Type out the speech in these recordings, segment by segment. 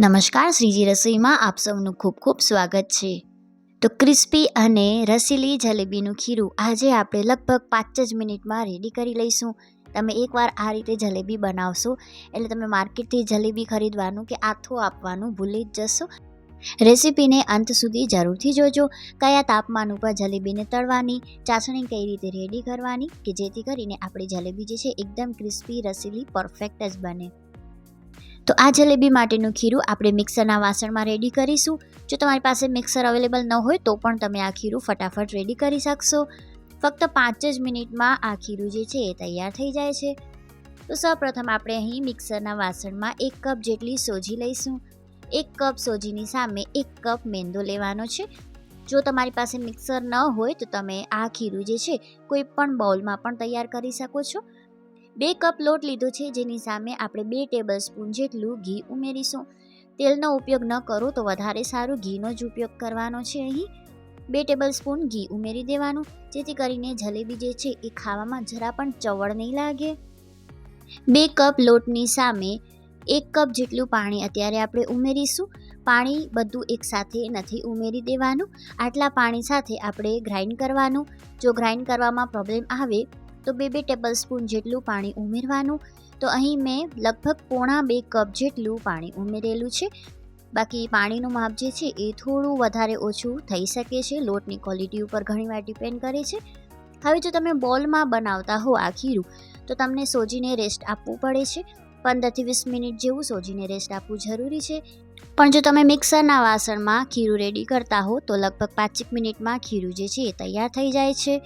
નમસ્કાર, શ્રીજી રસોઈમાં આપ સૌનું ખૂબ ખૂબ સ્વાગત છે. તો ક્રિસ્પી અને રસીલી જલેબીનું ખીરું આજે આપણે લગભગ પાંચ જ મિનિટમાં રેડી કરી લઈશું. તમે એકવાર આ રીતે જલેબી બનાવશો, એટલે તમે માર્કેટથી જલેબી ખરીદવાનું કે આથો આપવાનું ભૂલી જ જશો. રેસીપીને અંત સુધી જરૂરથી જોજો, કયા તાપમાન ઉપર જલેબીને તળવાની, ચાસણી કઈ રીતે રેડી કરવાની, કે જેથી કરીને આપણી જલેબી જે છે, એકદમ ક્રિસ્પી, રસીલી પરફેક્ટ જ બને. તો આ જલેબી માટેનું ખીરું આપણે મિક્સરના વાસણમાં રેડી કરીશું. જો તમારી પાસે મિક્સર અવેલેબલ ન હોય તો પણ તમે આ ખીરું ફટાફટ રેડી કરી શકશો. ફક્ત પાંચ જ મિનિટમાં આ ખીરું જે છે એ તૈયાર થઈ જાય છે. તો સૌપ્રથમ આપણે અહીં મિક્સરના વાસણમાં એક કપ જેટલી સોજી લઈશું. એક કપ સોજીની સામે એક કપ મેંદો લેવાનો છે. જો તમારી પાસે મિક્સર ન હોય તો તમે આ ખીરું જે છે કોઈ પણ બાઉલમાં પણ તૈયાર કરી શકો છો. બે કપ લોટ લીધો છે, જેની સામે આપણે બે ટેબલ સ્પૂન જેટલું ઘી ઉમેરીશું. તેલનો ઉપયોગ ન કરો તો વધારે સારું ઘીનો જ ઉપયોગ કરવાનો છે અહીં. બે ટેબલ સ્પૂન ઘી ઉમેરી દેવાનું, જેથી કરીને જલેબી જે છે એ ખાવામાં જરા પણ ચવળ નહીં લાગે. બે કપ લોટની સામે એક કપ જેટલું પાણી અત્યારે આપણે ઉમેરીશું. પાણી બધું એકસાથે નથી ઉમેરી દેવાનું. આટલા પાણી સાથે આપણે ગ્રાઇન્ડ કરવાનું. જો ગ્રાઇન્ડ કરવામાં પ્રોબ્લેમ આવે તો બે બે ટેબલ સ્પૂન જેટલું પાણી ઉમેરવાનું. તો અહીં મેં લગભગ પોણા બે કપ જેટલું પાણી ઉમેરેલું છે. બાકી પાણીનું માપ જે છે એ થોડું વધારે ઓછું થઈ શકે છે. લોટની ક્વોલિટી ઉપર ઘણીવાર ડિપેન્ડ કરે છે. હવે જો તમે બોલમાં બનાવતા હો આ ખીરું તો તમને સોજીને રેસ્ટ આપવું પડે છે. પંદરથી વીસ મિનિટ જેવું સોજીને રેસ્ટ આપવું જરૂરી છે. પણ જો તમે મિક્સરના વાસણમાં ખીરું રેડી કરતા હો, તો લગભગ પાંચેક મિનિટમાં ખીરું જે છે એ તૈયાર થઈ જાય છે.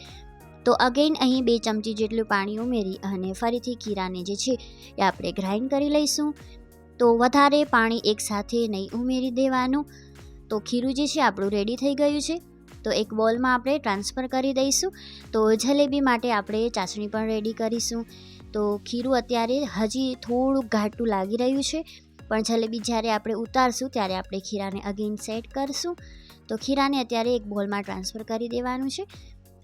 તો અગેન અહીં બે ચમચી જેટલું પાણી ઉમેરી અને ફરીથી ખીરાને જે છે એ આપણે ગ્રાઇન્ડ કરી લઈશું. તો વધારે પાણી એકસાથે નહીં ઉમેરી દેવાનું. તો ખીરું જે છે આપણું રેડી થઈ ગયું છે. તો એક બોલમાં આપણે ટ્રાન્સફર કરી દઈશું. તો જલેબી માટે આપણે ચાસણી પણ રેડી કરીશું. તો ખીરું અત્યારે હજી થોડુંક ઘાટું લાગી રહ્યું છે. પણ જલેબી જ્યારે આપણે ઉતારશું ત્યારે આપણે ખીરાને અગેન સેટ કરશું. તો ખીરાને અત્યારે એક બોલમાં ટ્રાન્સફર કરી દેવાનું છે.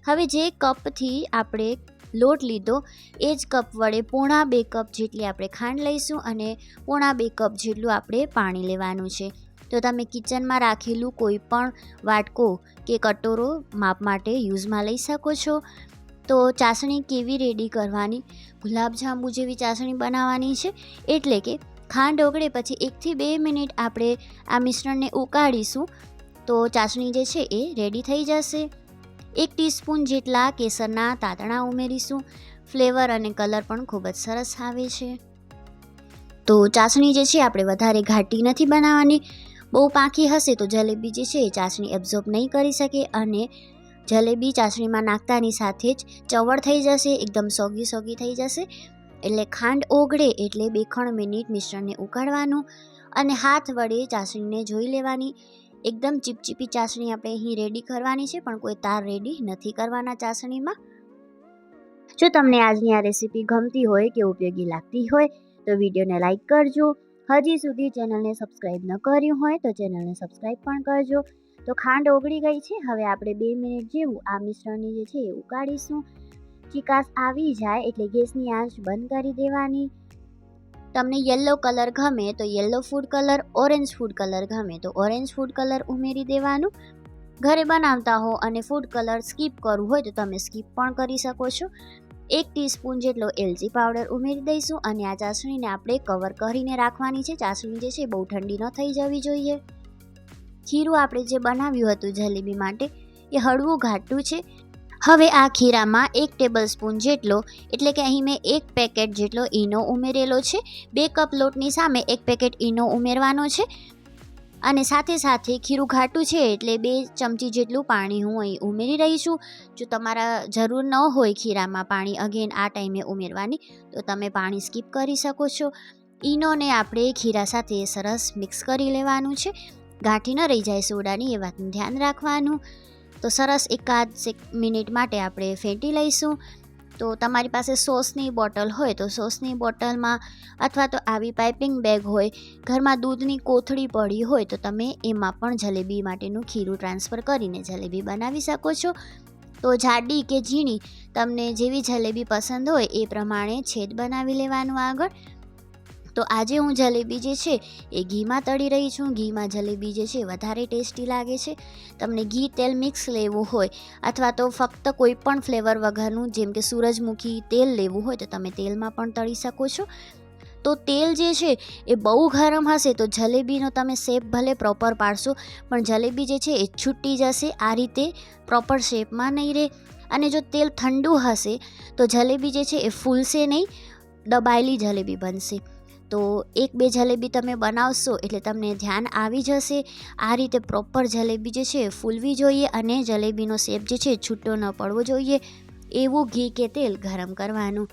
હવે જે કપથી આપણે લોટ લીધો, એ જ કપ વડે પોણા બે કપ જેટલી આપણે ખાંડ લઈશું અને પોણા બે કપ જેટલું આપણે પાણી લેવાનું છે. તો તમે કિચનમાં રાખેલું કોઈ પણ વાટકો કે કટોરો માપ માટે યુઝમાં લઈ શકો છો. તો ચાસણી કેવી રેડી કરવાની? ગુલાબજાંબુ જેવી ચાસણી બનાવવાની છે. એટલે કે ખાંડ ઓગળે પછી એકથી બે મિનિટ આપણે આ મિશ્રણને ઉકાળીશું. તો ચાસણી જે છે એ રેડી થઈ જશે. એક ટીસ્પૂન જેટલા કેસરના તાતણા ઉમેરીશું. ફ્લેવર અને કલર પણ ખૂબ જ સરસ આવે છે. તો ચાસણી જે છે આપણે વધારે ઘાટી નથી બનાવવાની. બહુ પાંખી હશે તો જલેબી જે છે એ ચાસણી એબ્ઝોર્બ નહીં કરી શકે અને જલેબી ચાસણીમાં નાખતાની સાથે જ ચવળ થઈ જશે, એકદમ સોગી સોગી થઈ જશે. એટલે ખાંડ ઓગળે એટલે બે ત્રણ મિનિટ મિશ્રણને ઉકાળવાનું અને હાથ વડે ચાસણીને જોઈ લેવાની. એકદમ ચીપચીપી ચાસણી આપણે અહીં રેડી કરવાની છે, પણ કોઈ તાર રેડી નથી કરવાના ચાસણીમાં. જો તમને આજની આ રેસીપી ગમતી હોય કે ઉપયોગી લાગતી હોય, તો વિડીયોને લાઇક કરજો. હજી સુધી ચેનલને સબસ્ક્રાઈબ ન કર્યું હોય, તો ચેનલને સબસ્ક્રાઈબ પણ કરજો. તો ખાંડ ઓગળી ગઈ છે, હવે આપણે બે મિનિટ જેવું આ મિશ્રણની જે છે એ ઉકાળીશું. ચિકાસ આવી જાય એટલે ગેસની આંચ બંધ કરી દેવાની. તમને યલો કલર ગમે તો yellow food colour orange food colour ગમે તો ઓરેન્જ ફૂડ કલર ઉમેરી દેવાનું. ઘરે બનાવતા હો અને ફૂડ કલર સ્કીપ કરવું હોય તો તમે સ્કીપ પણ કરી શકો છો. એક ટીસ્પૂન જેટલો એલચી પાવડર ઉમેરી દઈશું અને આ ચાસણીને આપણે કવર કરીને રાખવાની છે. ચાસણી જે છે બહુ ઠંડી ન થઈ જવી જોઈએ. ખીરું આપણે જે બનાવ્યું હતું જલેબી માટે એ હળવું ઘાટું છે. હવે આ ખીરામાં એક ટેબલ સ્પૂન જેટલો, એટલે કે અહીં મેં એક પેકેટ જેટલો ઈનો ઉમેરેલો છે. બે કપ લોટની સામે એક પેકેટ ઈનો ઉમેરવાનો છે. અને સાથે સાથે ખીરું ઘાટું છે, એટલે બે ચમચી જેટલું પાણી હું અહીં ઉમેરી રહી છું. જો તમારા જરૂર ન હોય ખીરામાં પાણી અગેન આ ટાઈમે ઉમેરવાની, તો તમે પાણી સ્કીપ કરી શકો છો. ઈનોને આપણે ખીરા સાથે સરસ મિક્સ કરી લેવાનું છે. ગાંઠી ન રહી જાય સોડાની એ વાતનું ધ્યાન રાખવાનું. તો સરસ એકાદ મિનિટ માટે આપણે ફેંટી લઈશું. તો તમારી પાસે સોસની બોટલ હોય તો સોસની બોટલમાં અથવા તો આવી પાઇપિંગ બેગ હોય, ઘરમાં દૂધની કોથળી પડી હોય તો તમે એમાં પણ જલેબી માટેનું ખીરું ટ્રાન્સફર કરીને જલેબી બનાવી શકો છો. તો જાડી કે ઝીણી તમને જેવી જલેબી પસંદ હોય એ પ્રમાણે છેદ બનાવી લેવાનું આગળ. તો આજે હું જલેબી જે છે એ ઘીમાં તળી રહી છું. ઘીમાં જલેબી જે છે વધારે ટેસ્ટી લાગે છે. તમને ઘી તેલ મિક્સ લેવું હોય અથવા તો ફક્ત કોઈ પણ ફ્લેવર વગરનું, જેમ કે સૂરજમુખી તેલ લેવું હોય તો તમે તેલમાં પણ તળી શકો છો. તો તેલ જે છે એ બહુ ગરમ હશે તો જલેબીનો તમે શેપ ભલે પ્રોપર પાડશો, પણ જલેબી જે છે એ છૂટી જશે. આ રીતે પ્રોપર શેપમાં નહીં રહે. અને જો તેલ ઠંડુ હશે તો જલેબી જે છે એ ફૂલશે નહીં, દબાયેલી જલેબી બનશે. તો એક બે જલેબી તમે બનાવશો એટલે તમને ધ્યાન આવી જશે. આ રીતે પ્રોપર જલેબી જે છે ફૂલવી જોઈએ અને જલેબીનો શેપ જે છે છૂટો ન પડવો જોઈએ. એવું ઘી કે તેલ ગરમ કરવાનું.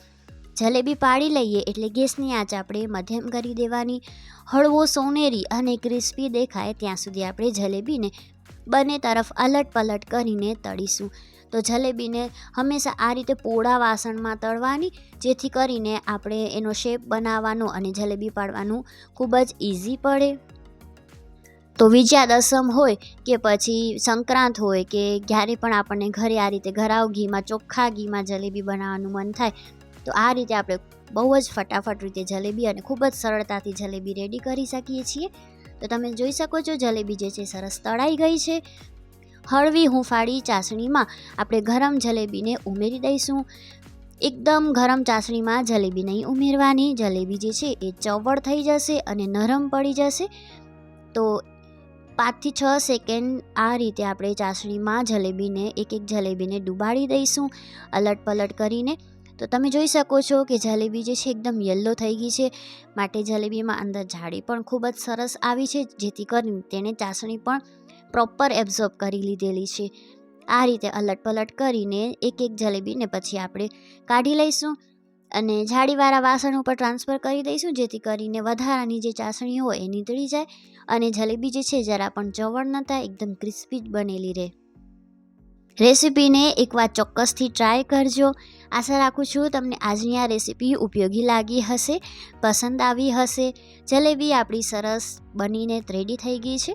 જલેબી પાડી લઈએ એટલે ગેસની આંચ આપણે મધ્યમ કરી દેવાની. હળવો સોનેરી અને ક્રિસ્પી દેખાય ત્યાં સુધી આપણે જલેબીને બંને તરફ અલટ પલટ કરીને તળીશું. તો જલેબીને હંમેશા આ રીતે પોળા વાસણમાં તળવાની, જેથી કરીને આપણે એનો શેપ બનાવવાનો અને જલેબી પાડવાનું ખૂબ જ ઇઝી પડે. તો વિજયાદશમ હોય કે પછી સંક્રાંત હોય કે ક્યારે પણ આપણને ઘરે આ રીતે ઘરાવ ઘીમાં, ચોખ્ખા ઘીમાં જલેબી બનાવવાનું મન થાય, તો આ રીતે આપણે બહુ જ ફટાફટ રીતે જલેબી અને ખૂબ જ સરળતાથી જલેબી રેડી કરી શકીએ છીએ. તો તમે જોઈ શકો છો જલેબી જે છે સરસ તળાઈ ગઈ છે. હળવી હુંફાળી ચાસણીમાં આપણે ગરમ જલેબીને ઉમેરી દઈશું. એકદમ ગરમ ચાસણીમાં જલેબી નહીં ઉમેરવાની. જલેબી જે છે એ ચવડ થઈ જશે અને નરમ પડી જશે. તો પાંચથી છ સેકન્ડ આ રીતે આપણે ચાસણીમાં જલેબીને એક એક જલેબીને ડુબાડી દઈશું અલટ પલટ કરીને. તો તમે જોઈ શકો છો કે જલેબી જે છે એકદમ યલો થઈ ગઈ છે. માટે જલેબીમાં અંદર જાળી પણ ખૂબ જ સરસ આવી છે, જેથી કરીને તેને ચાસણી પણ પ્રોપર એબ્ઝોર્બ કરી લીધેલી છે. આ રીતે અલટ પલટ કરીને એક એક જલેબીને પછી આપણે કાઢી લઈશું અને જાળીવાળા વાસણ ઉપર ટ્રાન્સફર કરી દઈશું, જેથી કરીને વધારાની જે ચાસણી હોય એ નીતળી જાય અને જલેબી જે છે જરા પણ ચવણ ન થાય, એકદમ ક્રિસ્પી જ બનેલી રહે. રેસીપીને એકવાર ચોક્કસથી ટ્રાય કરજો. આશા રાખું છું તમને આજની આ રેસીપી ઉપયોગી લાગી હશે, પસંદ આવી હશે. જલેબી આપણી સરસ બનીને રેડી થઈ ગઈ છે.